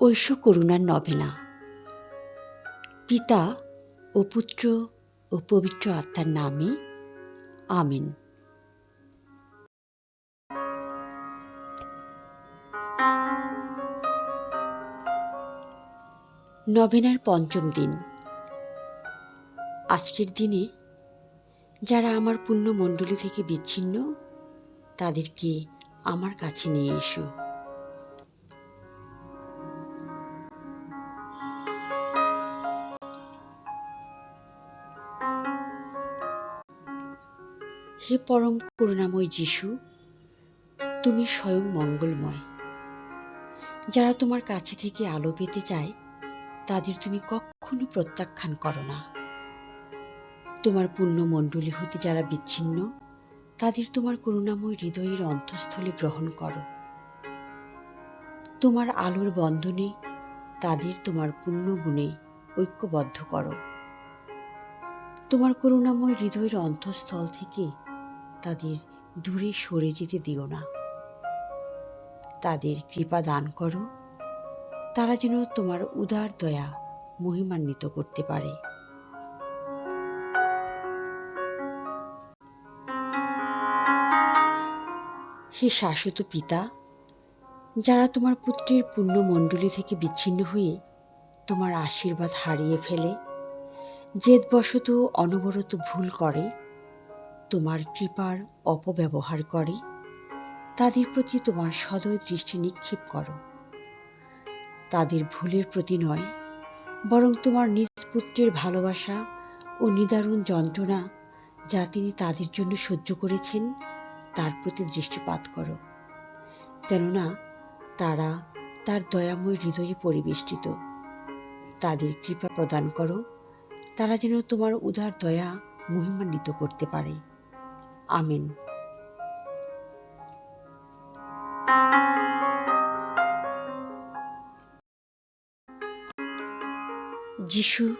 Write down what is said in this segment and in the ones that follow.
ঐশ্য করুণার নভেনা পিতা ও পুত্র ও পবিত্র আত্মার নামে আমিন। নভেনার পঞ্চম দিন। আজকের দিনে যারা আমার পুণ্যমণ্ডলী থেকে বিচ্ছিন্ন, তাদেরকে আমার কাছে নিয়ে এসো। হে পরম করুণাময় যিশু, তুমি স্বয়ং মঙ্গলময়। যারা তোমার কাছে থেকে আলো পেতে চায়, তাদের তুমি কখনো প্রত্যাখ্যান করো না। তোমার পুণ্যমণ্ডলী হতে যারা বিচ্ছিন্ন, তাদের তোমার করুণাময় হৃদয়ের অন্তঃস্থলে গ্রহণ করো। তোমার আলোর বন্ধনে তাদের তোমার পুণ্যগুণে ঐক্যবদ্ধ করো। তোমার করুণাময় হৃদয়ের অন্তঃস্থল থেকে তাদের দূরে সরে যেতে দিও না। তাদের কৃপা দান করো। তারা যেন তোমার উদার দয়া মহিমান্বিত করতে পারে। হে শাশ্বত পিতা, যারা তোমার পুত্রের পুণ্যমণ্ডলী থেকে বিচ্ছিন্ন হয়ে তোমার আশীর্বাদ হারিয়ে ফেলে, জেদবশত অনবরত ভুল করে, তোমার কৃপার অপব্যবহার করে, তাদের প্রতি তোমার সদয় দৃষ্টি নিক্ষেপ করো। তাদের ভুলের প্রতি নয়, বরং তোমার নিজ পুত্রের ভালোবাসা ও নিদারুণ যন্ত্রণা যা তিনি তাদের জন্য সহ্য করেছেন তার প্রতি দৃষ্টিপাত করো। কেননা তারা তার দয়াময় হৃদয়ে পরিবেষ্টিত। তাদের কৃপা প্রদান করো। তারা যেন তোমার উদার দয়া মহিমান্বিত করতে পারে। আমিন। যিশু,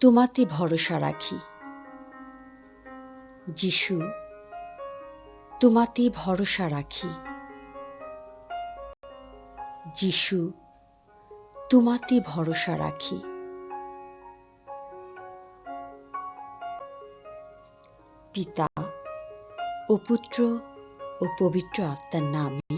তোমাতে ভরসা রাখি। যিশু তোমাতে ভরসা রাখি। যিশু তোমাতে ভরসা রাখি। পিতা ও পুত্র ও পবিত্র আত্মার নামে